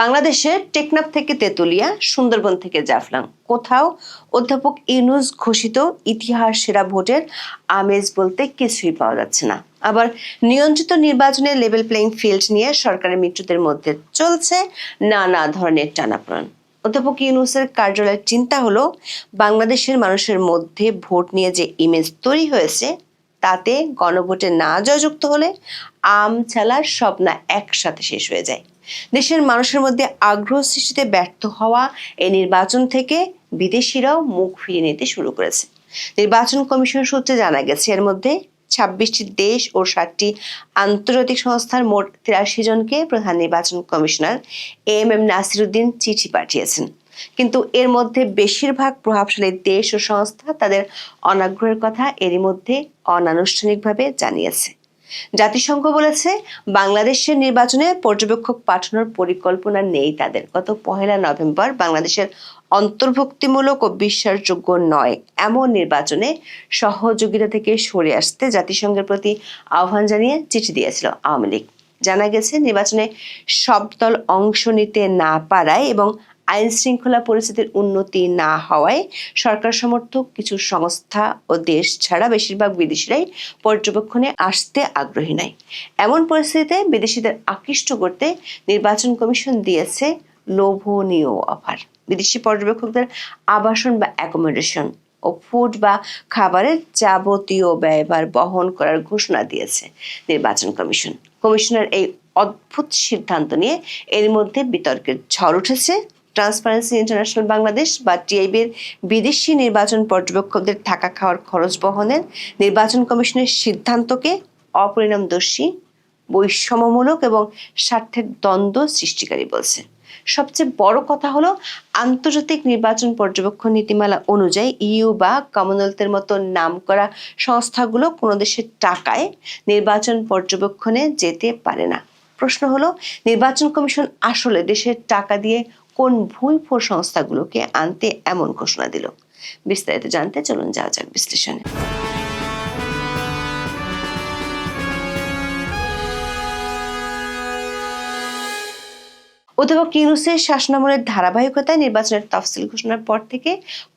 বাংলাদেশের টেকনাফ থেকে তেতুলিয়া, সুন্দরবন থেকে জাফলং। কোথাও অধ্যাপক ইউনুস ঘোষিত ইতিহাস সেরা ভোটের আমেজ বলতে কিছুই পাওয়া যাচ্ছে না। আবার নিয়ন্ত্রিত নির্বাচনে লেভেল প্লেইং ফিল্ড নিয়ে সরকারের মিত্রদের মধ্যে চলছে নানা ধরনের টানাপোড়েন। অধ্যাপক ইউনুসের কার্যালয়ের চিন্তা হলো, বাংলাদেশের মানুষের মধ্যে ভোট নিয়ে যে ইমেজ তৈরি হয়েছে, তাতে গণভোটে না জয়যুক্ত হলে আম ছালার সব না একসাথে শেষ হয়ে যায়। দেশের মানুষের মধ্যে আগ্রহ সৃষ্টিতে ব্যর্থ হওয়া এই নির্বাচন থেকে বিদেশিরাও মুখ ফিরিয়ে নিতে শুরু করেছে। নির্বাচন কমিশন সূত্রে জানা গেছে, এর মধ্যে ছাব্বিশটি দেশ ও ষাটটি আন্তর্জাতিক সংস্থার মোট তিরাশি জনকে প্রধান নির্বাচন কমিশনার এম এম নাসিরুদ্দিন চিঠি পাঠিয়েছেন। কিন্তু এর মধ্যে বেশিরভাগ প্রভাবশালী দেশ ও সংস্থা তাদের অনাগ্রহের কথা এরই মধ্যে অনানুষ্ঠানিকভাবে জানিয়েছে। জাতিসংঘ বলেছে, বাংলাদেশের নির্বাচনে পর্যবেক্ষক পাঠানোর পরিকল্পনা নেই তাদের। গত পহেলা নভেম্বর বাংলাদেশের অন্তর্ভুক্তিমূলক ও বিশ্বাসযোগ্য নয়, এমন নির্বাচনে সহযোগিতা থেকে সরে আসতে জাতিসংঘের প্রতি আহ্বান জানিয়ে চিঠি দিয়েছিল আওয়ামী লীগ। জানা গেছে, নির্বাচনে সব দল অংশ নিতে না পারায় এবং আইন শৃঙ্খলা পরিস্থিতির উন্নতি না হওয়ায় সরকার সমর্থক কিছু সংস্থা ও দেশ ছাড়া বেশিরভাগ বিদেশিরাই পর্যবেক্ষণে আসতে আগ্রহী নয়। এমন পরিস্থিতিতে বিদেশিদের আকৃষ্ট করতে নির্বাচন কমিশন দিয়েছে লোভনীয় অফার। বিদেশি পর্যবেক্ষকদের আবাসন বা অ্যাকোমোডেশন ও ফুড বা খাবারের যাবতীয় ব্যয়ভার বহন করার ঘোষণা দিয়েছে নির্বাচন কমিশন। কমিশনের এই অদ্ভুত সিদ্ধান্ত নিয়ে এর মধ্যে বিতর্কের ঝড় উঠেছে ট্রান্সপারেন্সি ইন্টারন্যাশনাল বাংলাদেশ বা টিআইবির বিদেশি নির্বাচন পর্যবেক্ষকদের থাকা খাওয়ার খরচ বহনের নির্বাচন কমিশনের সিদ্ধান্তকে অপরিণামদর্শী, বৈষম্যমূলক এবং স্বার্থের দ্বন্দ্ব সৃষ্টিকারী বলছে। সবচেয়ে বড় কথা হলো আন্তর্জাতিক নির্বাচন পর্যবেক্ষণ নীতিমালা অনুযায়ী ইউ বা কমনওয়েলথের মতো নামকরা সংস্থাগুলো কোনো দেশের টাকায় নির্বাচন পর্যবেক্ষণে যেতে পারে না। প্রশ্ন হলো, নির্বাচন কমিশন আসলে দেশের টাকা দিয়ে কোন ভুল ফোর সংস্থাগুলোকে আনতে এমন ঘোষণা দিল। বিস্তারিত জানতে চলুন যাওয়া যাক বিশ্লেষণে। অধ্যাপক ইউনুসের শাসনামলের ধারাবাহিকতায় নির্বাচনের তফসিল ঘোষণার পর থেকে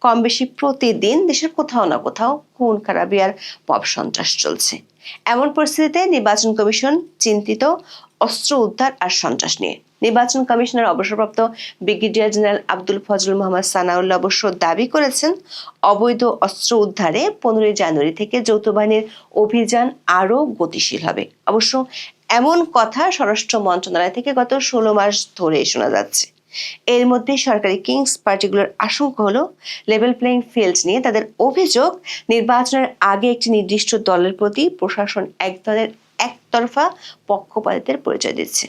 কম বেশি প্রতিদিন দেশের কোথাও না কোথাও খুন, খারাপি আর পপ সন্ত্রাস চলছে। এমন পরিস্থিতিতে নির্বাচন কমিশন চিন্তিত, অস্ত্র উদ্ধার আর সন্ত্রাস নিয়ে। নির্বাচন কমিশনার অবসরপ্রাপ্ত ব্রিগেডিয়ার জেনারেল আব্দুল ফজল মোহাম্মদ সানাউল্লাহ অবশ্য দাবি করেছেন, অবৈধ অস্ত্র উদ্ধারে পনেরোই জানুয়ারি থেকে যৌথ বাহিনীর অভিযান আরও গতিশীল হবে। অবশ্য এমন কথা স্বরাষ্ট্র মন্ত্রণালয় থেকে গত ষোলো মাস ধরে শোনা যাচ্ছে। এর মধ্যে সরকারি কিংস পার্টিগুলোর আশঙ্কা হলো, লেভেল প্লেইং ফিল্ড নিয়ে তাদের অভিযোগ, নির্বাচনের আগে একটি নির্দিষ্ট দলের প্রতি প্রশাসন এক দলের একতরফা পক্ষপাতিত্বের পরিচয় দিচ্ছে।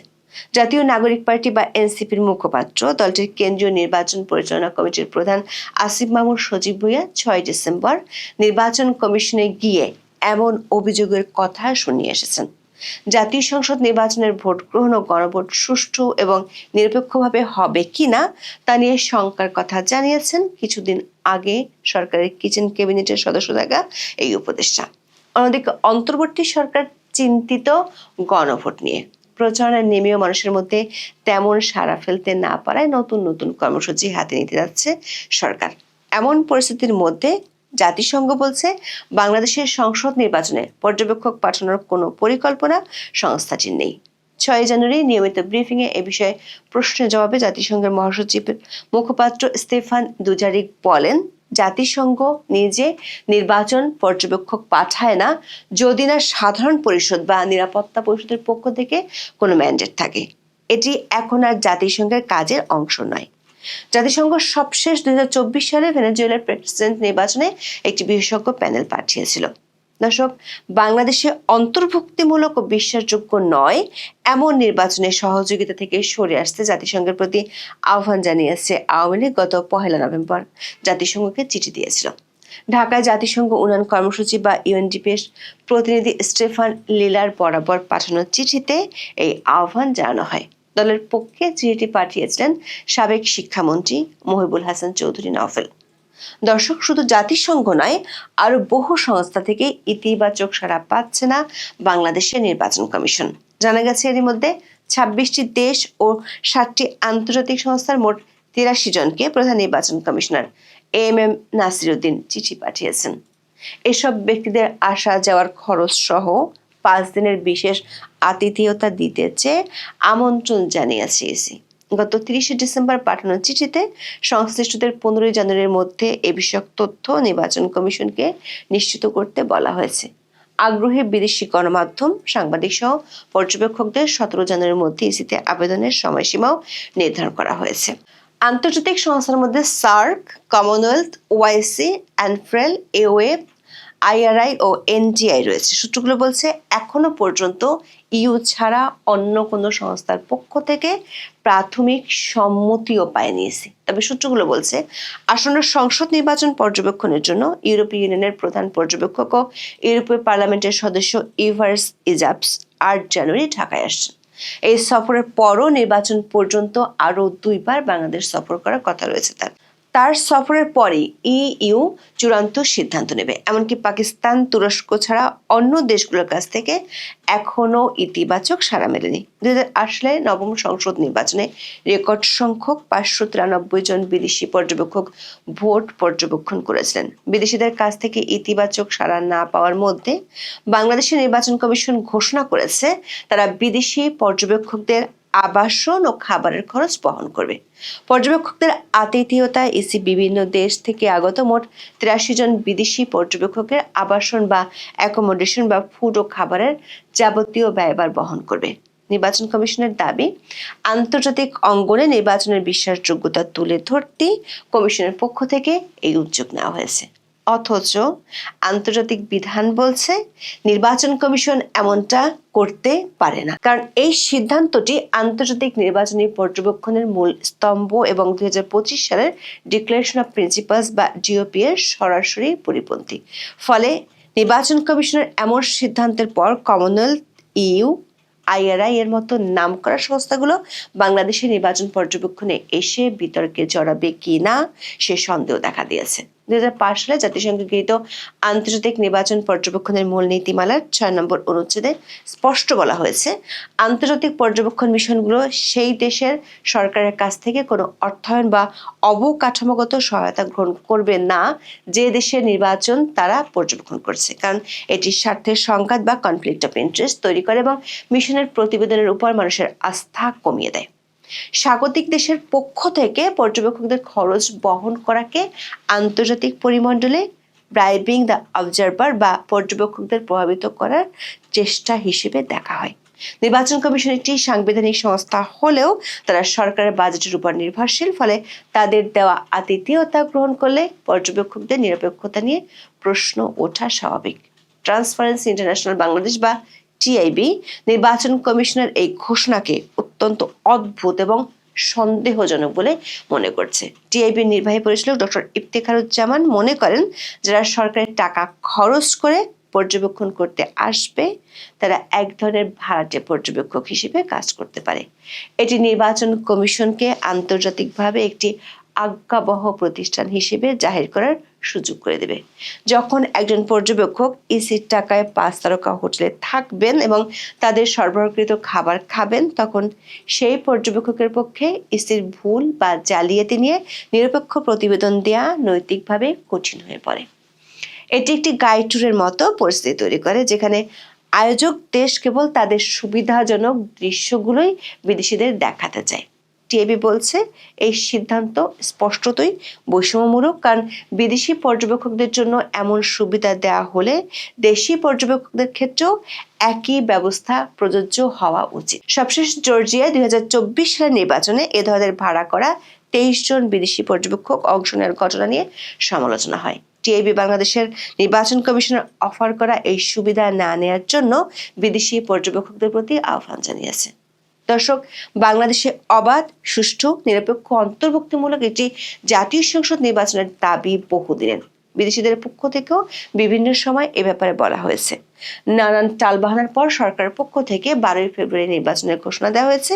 জাতীয় নাগরিক পার্টি বা এনসিপির মুখপাত্র। দলটির কেন্দ্রীয় নির্বাচন পরিচালনা কমিটির প্রধান আসিফ মামুর সজীব ভুইয়া ছয় ডিসেম্বর নির্বাচন কমিশনে গিয়ে এমন অভিযোগের কথা শুনিয়ে এসেছেন। জাতীয় সংসদ নির্বাচনের ভোট গ্রহণ ও গণভোট সুষ্ঠু এবং নিরপেক্ষভাবে হবে কিনা তা নিয়ে শঙ্কার কথা জানিয়েছেন কিছুদিন আগে সরকারের কিচেন ক্যাবিনেটের সদস্য থাকা এই উপদেষ্টা। অন্যদিকে অন্তর্বর্তী সরকার চিন্তিত গণভোট নিয়ে। প্রচারণায় নেমেও মানুষের মধ্যে তেমন সাড়া ফেলতে না পারায় নতুন নতুন কর্মসূচি হাতে নিতে যাচ্ছে সরকার। এমন পরিস্থিতির মধ্যে জাতিসংঘ বলছে, বাংলাদেশের সংসদ নির্বাচনে পর্যবেক্ষক পাঠানোর কোনো পরিকল্পনা সংস্থাটির নেই। ছয় জানুয়ারি নিয়মিত ব্রিফিংয়ে এ বিষয়ে প্রশ্নের জবাবে জাতিসংঘের মহাসচিবের মুখপাত্র স্টেফান দুজারিক বলেন জাতিসংঘ নিজে নির্বাচন পর্যবেক্ষক পাঠায় না, যদি না সাধারণ পরিষদ বা নিরাপত্তা পরিষদের পক্ষ থেকে কোনো ম্যান্ডেট থাকে। এটি এখন আর জাতিসংঘের কাজের অংশ নয়। জাতিসংঘ সবশেষ দুই হাজার চব্বিশ সালে ভেনেজুয়েলার প্রেসিডেন্ট নির্বাচনে একটি বিশেষজ্ঞ প্যানেল পাঠিয়েছিল। দর্শক, বাংলাদেশে অন্তর্ভুক্তিমূলক ও বিশ্বাসযোগ্য নয়, এমন নির্বাচনে সহযোগিতা থেকে সরে আসতে জাতিসংঘের প্রতি আহ্বান জানিয়েছে আওয়ামী লীগ গত পহেলা নভেম্বর। জাতিসংঘকে চিঠি দিয়েছিল। ঢাকায় জাতিসংঘ উন্নয়ন কর্মসূচি বা ইউএনডিপির প্রতিনিধি স্টেফান লিলার বরাবর পাঠানো চিঠিতে এই আহ্বান জানানো হয়। দলের পক্ষে চিঠিটি পাঠিয়েছিলেন সাবেক শিক্ষামন্ত্রী মহিবুল হাসান চৌধুরী নভেল দর্শক, শুধু জাতিসংঘ নয় আরও বহু সংস্থা থেকে ইতিবাচক সাড়া পাচ্ছে না বাংলাদেশের নির্বাচন কমিশন। জানা গেছে, এরই মধ্যে ছাব্বিশটি দেশ ও সাতটি আন্তর্জাতিক সংস্থার মোট তিরাশি জনকে প্রধান নির্বাচন কমিশনার এম এম নাসিরুদ্দিন চিঠি পাঠিয়েছেন। এসব ব্যক্তিদের আসা যাওয়ার খরচ সহ পাঁচ দিনের বিশেষ আতিথেয়তা দিতে চেয়ে আমন্ত্রণ জানিয়েছে গত তিরিশে ডিসেম্বর পাঠানো চিঠিতে সংশ্লিষ্টদের পনেরোই জানুয়ারির মধ্যে এ বিষয়ক তথ্য নির্বাচন কমিশনকে নিশ্চিত করতে বলা হয়েছে। আগ্রহী বিদেশি গণমাধ্যম, সাংবাদিক সহ পর্যবেক্ষকদের সতেরো জানুয়ারির মধ্যে ইসিতে আবেদনের সময়সীমাও নির্ধারণ করা হয়েছে। আন্তর্জাতিক সংস্থার মধ্যে SAARC, Commonwealth, OIC ANFREL AOF IRI ও এনটিআই রয়েছে। সূত্রগুলো বলছে, এখনও পর্যন্ত ইউ ছাড়া অন্য কোনো সংস্থার পক্ষ থেকে প্রাথমিক সম্মতিও পায়নি ইসি তবে সূত্রগুলো বলছে, আসন্ন সংসদ নির্বাচন পর্যবেক্ষণের জন্য ইউরোপীয় ইউনিয়নের প্রধান পর্যবেক্ষক ও ইউরোপীয় পার্লামেন্টের সদস্য ইভার্স ইজাপস আট জানুয়ারি ঢাকায় আসছেন। এই সফরের পরও নির্বাচন পর্যন্ত আরও দুইবার বাংলাদেশ সফর করার কথা রয়েছে তার। তার সফরের পরে ইইউ চূড়ান্ত সিদ্ধান্ত নেবে। এমনকি পাকিস্তান তুরস্ক ছাড়া অন্য দেশগুলোর কাছ থেকে এখনও ইতিবাচক সাড়া মেলেনি। দু হাজার আট সালে নবম সংসদ নির্বাচনে রেকর্ড সংখ্যক পাঁচশো তিরানব্বই জন বিদেশি পর্যবেক্ষক ভোট পর্যবেক্ষণ করেছিলেন। বিদেশিদের কাছ থেকে ইতিবাচক সাড়া না পাওয়ার মধ্যে বাংলাদেশের নির্বাচন কমিশন ঘোষণা করেছে, তারা বিদেশি পর্যবেক্ষকদের আবাসন ও খাবারের খরচ বহন করবে। পর্যবেক্ষকদের আতিথেয়তায় ইসি বিভিন্ন দেশ থেকে আগত মোট তিরাশি জন বিদেশি পর্যবেক্ষকের আবাসন বা অ্যাকোমোডেশন বা ফুড ও খাবারের যাবতীয় ব্যয়ভার বহন করবে। নির্বাচন কমিশনের দাবি, আন্তর্জাতিক অঙ্গনে নির্বাচনের বিশ্বাসযোগ্যতা তুলে ধরতে কমিশনের পক্ষ থেকে এই উদ্যোগ নেওয়া হয়েছে। অথচ আন্তর্জাতিক বিধান বলছে নির্বাচন কমিশন এমনটা করতে পারে না। কারণ এই সিদ্ধান্তটি আন্তর্জাতিক নির্বাচনী পর্যবেক্ষণের মূল স্তম্ভ এবং দুই হাজার পঁচিশ সালের ডিক্লারেশন অফ প্রিন্সিপালস বা ডিওপি এর সরাসরি পরিপন্থী। ফলে নির্বাচন কমিশনের এমন সিদ্ধান্তের পর কমনওয়েলথ ইউ আইআরআই এর মতো নামকরা সংস্থাগুলো বাংলাদেশের নির্বাচন পর্যবেক্ষণে এসে বিতর্কে জড়াবে কি না সে সন্দেহ দেখা দিয়েছে। দুই হাজার পাঁচ সালে জাতিসংঘ গৃহীত আন্তর্জাতিক নির্বাচন পর্যবেক্ষণের মূল নীতিমালার ছয় নম্বর অনুচ্ছেদে স্পষ্ট বলা হয়েছে, আন্তর্জাতিক পর্যবেক্ষণ মিশনগুলো সেই দেশের সরকারের কাছ থেকে কোনো অর্থায়ন বা অবকাঠামোগত সহায়তা গ্রহণ করবে না যে দেশের নির্বাচন তারা পর্যবেক্ষণ করছে। কারণ এটি স্বার্থের সংঘাত বা কনফ্লিক্ট অফ ইন্টারেস্ট তৈরি করে এবং মিশনের প্রতিবেদনের উপর মানুষের আস্থা কমিয়ে দেয়। স্বাগতিক দেশের পক্ষ থেকে পর্যবেক্ষকদের খরচ বহন করাকে আন্তর্জাতিক পরিমণ্ডলে ব্রাইবিং দ্য অবজারভার বা পর্যবেক্ষকদের প্রভাবিত করার চেষ্টা হিসেবে দেখা হয়। নির্বাচন কমিশন একটি সাংবিধানিক সংস্থা হলেও তারা সরকারের বাজেটের উপর নির্ভরশীল, ফলে তাদের দেওয়া আতিথেয়তা গ্রহণ করলে পর্যবেক্ষকদের নিরপেক্ষতা নিয়ে প্রশ্ন ওঠা স্বাভাবিক। ট্রান্সপারেন্সি ইন্টারন্যাশনাল বাংলাদেশ বা টিআইবি নির্বাচন কমিশনের এই ঘোষণাকে অত্যন্ত অদ্ভুত এবং সন্দেহজনক বলে মনে করছে। টিআইবির নির্বাহী পরিচালক ডক্টর ইফতেখারুজ্জামান মনে করেন, যারা সরকারের টাকা খরচ করে পর্যবেক্ষণ করতে আসবে, তারা এক ধরনের ভাড়াটে পর্যবেক্ষক হিসেবে কাজ করতে পারে। এটি নির্বাচন কমিশনকে আন্তর্জাতিকভাবে একটি আজ্ঞাবহ প্রতিষ্ঠান হিসেবে জাহির করার সুযোগ করে দেবে। যখন একজন পর্যবেক্ষক ইসির টাকায় পাঁচ তারকা হোটেলে থাকবেন এবং তাদের সরবরাহকৃত খাবার খাবেন, তখন সেই পর্যবেক্ষকের পক্ষে ইসির ভুল বা জালিয়াতি নিয়ে নিরপেক্ষ প্রতিবেদন দেওয়া নৈতিকভাবে কঠিন হয়ে পড়ে। এটি একটি গাইড ট্যুরের মতো পরিস্থিতি তৈরি করে, যেখানে আয়োজক দেশ কেবল তাদের সুবিধাজনক দৃশ্যগুলোই বিদেশিদের দেখাতে চায়। টিএবি বলছে, এই সিদ্ধান্ত স্পষ্টতই বৈষম্যমূলক, কারণ বিদেশি পর্যবেক্ষকদের জন্য এমন সুবিধা দেওয়া হলে দেশি পর্যবেক্ষকদের ক্ষেত্রেও একই ব্যবস্থা প্রযোজ্য হওয়া উচিত। সবশেষ জর্জিয়া দুই হাজার চব্বিশ সালের নির্বাচনে এ ধরনের ভাড়া করা তেইশ জন বিদেশি পর্যবেক্ষক অংশ নেওয়ার ঘটনা নিয়ে সমালোচনা হয়। টিআইবি বাংলাদেশের নির্বাচন কমিশনের অফার করা এই সুবিধা না নেওয়ার জন্য বিদেশি পর্যবেক্ষকদের প্রতি আহ্বান জানিয়েছে। দর্শক, বাংলাদেশে অবাধ, সুষ্ঠু, নিরপেক্ষ, অন্তর্ভুক্তিমূলক একটি জাতীয় সংসদ নির্বাচনের দাবি বহুদিনের। বিদেশিদের পক্ষ থেকেও বিভিন্ন সময় এ ব্যাপারে বলা হয়েছে। নানান টালবাহানার পর সরকারের পক্ষ থেকে বারোই ফেব্রুয়ারি নির্বাচনের ঘোষণা দেওয়া হয়েছে।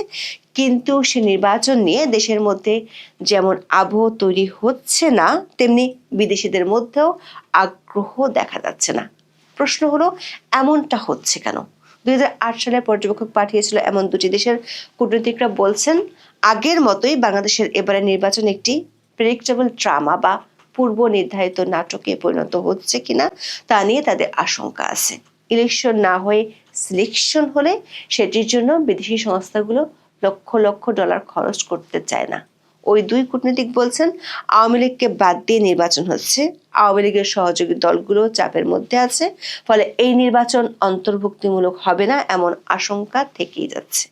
কিন্তু সে নির্বাচন নিয়ে দেশের মধ্যে যেমন আবহ তৈরি হচ্ছে না, তেমনি বিদেশিদের মধ্যেও আগ্রহ দেখা যাচ্ছে না। প্রশ্ন হলো, এমনটা হচ্ছে কেন? দুই হাজার আট সালে পর্যবেক্ষক পাঠিয়েছিল এমন দুটি দেশের কূটনীতিকরা বলছেন, আগের মতোই বাংলাদেশের এবারে নির্বাচন একটি প্রেডিক্টেবল ড্রামা বা পূর্ব নির্ধারিত নাটকে পরিণত হচ্ছে কিনা তা নিয়ে তাদের আশঙ্কা আছে। ইলেকশন না হয়ে সিলেকশন হলে সেটির জন্য বিদেশি সংস্থাগুলো লক্ষ লক্ষ ডলার খরচ করতে চায় না। ওই দুই কূটনীতিক বলছেন, আওয়ামী লীগকে বাদ দিয়ে নির্বাচন হচ্ছে। আওয়ামী লীগের সহযোগী দলগুলো চাপের মধ্যে আছে, ফলে এই নির্বাচন অন্তর্ভুক্তিমূলক হবে না এমন আশঙ্কা থেকেই যাচ্ছে।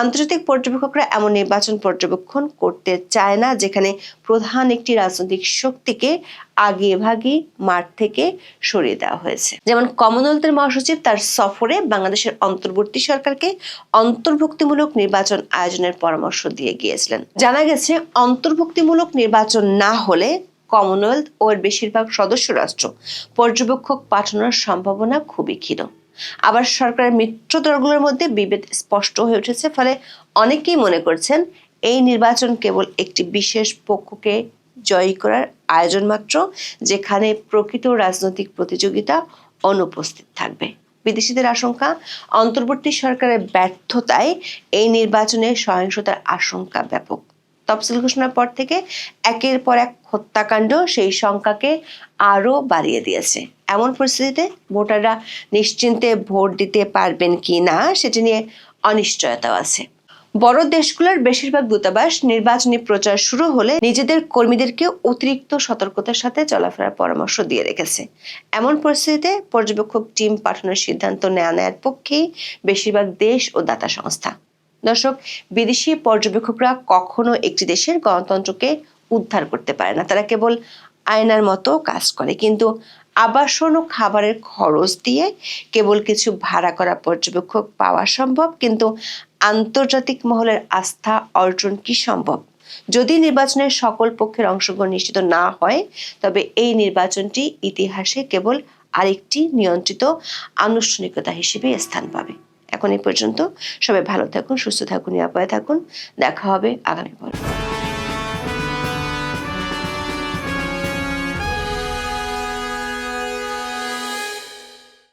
আন্তর্জাতিক পর্যবেক্ষকরা এমন নির্বাচন পর্যবেক্ষণ করতে চায় না, যেখানে প্রধান একটি রাজনৈতিক শক্তিকে আগে ভাগে মাঠ থেকে সরিয়ে দেওয়া হয়েছে। যেমন কমনওয়েলথের মহাসচিব তার সফরে বাংলাদেশের অন্তর্বর্তী সরকারকে অন্তর্ভুক্তিমূলক নির্বাচন আয়োজনের পরামর্শ দিয়ে গিয়েছিলেন। জানা গেছে, অন্তর্ভুক্তিমূলক নির্বাচন না হলে কমনওয়েলথ ও এর বেশিরভাগ সদস্য রাষ্ট্র পর্যবেক্ষক পাঠানোর সম্ভাবনা খুবই ক্ষীণ। আবার সরকারের মিত্র দলগুলোর মধ্যে বিভেদ স্পষ্ট হয়ে উঠেছে, ফলে অনেকেই মনে করছেন এই নির্বাচন কেবল একটি বিশেষ পক্ষকে জয়ী করার আয়োজন মাত্র, যেখানে প্রকৃত রাজনৈতিক প্রতিযোগিতা অনুপস্থিত থাকবে। বিদেশিদের আশঙ্কা, অন্তর্বর্তী সরকারের ব্যর্থতায় এই নির্বাচনে সহিংসতার আশঙ্কা ব্যাপক। তফসিল ঘোষণার পর থেকে একের পর এক হত্যাকাণ্ড সেই সংখ্যাকে আরও বাড়িয়ে দিয়েছে। এমন পরিস্থিতিতে ভোটাররা নিশ্চিন্তে ভোট দিতে পারবেন কি না সেটি নিয়ে অনিশ্চয়তাও আছে। বড় দেশগুলোর বেশিরভাগ দূতাবাস নির্বাচনী প্রচার শুরু হলে নিজেদের কর্মীদেরকে অতিরিক্ত সতর্কতার সাথে চলাফেরার পরামর্শ দিয়ে রেখেছে। এমন পরিস্থিতিতে পর্যবেক্ষক টিম পাঠানোর সিদ্ধান্ত নেওয়া নেয়ার পক্ষেই বেশিরভাগ দেশ ও দাতা সংস্থা। দর্শক বিদেশি পর্যবেক্ষকরা কখনো একটি দেশের গণতন্ত্রকে উদ্ধার করতে পারে না। তারা কেবল আয়নার মতো কাজ করে। কিন্তু আবাসন ও খাবারের খরচ দিয়ে কেবল কিছু ভাড়া করা পর্যবেক্ষক পাওয়া সম্ভব, কিন্তু আন্তর্জাতিক মহলের আস্থা অর্জন কি সম্ভব? যদি নির্বাচনের সকল পক্ষের অংশগ্রহণ নিশ্চিত না হয়, তবে এই নির্বাচনটি ইতিহাসে কেবল আরেকটি নিয়ন্ত্রিত আনুষ্ঠানিকতা হিসেবে স্থান পাবে। এখন এই পর্যন্ত। সবাই ভালো থাকুন সুস্থ থাকুন নিরাপদে থাকুন। দেখা হবে আগামী পর্বে।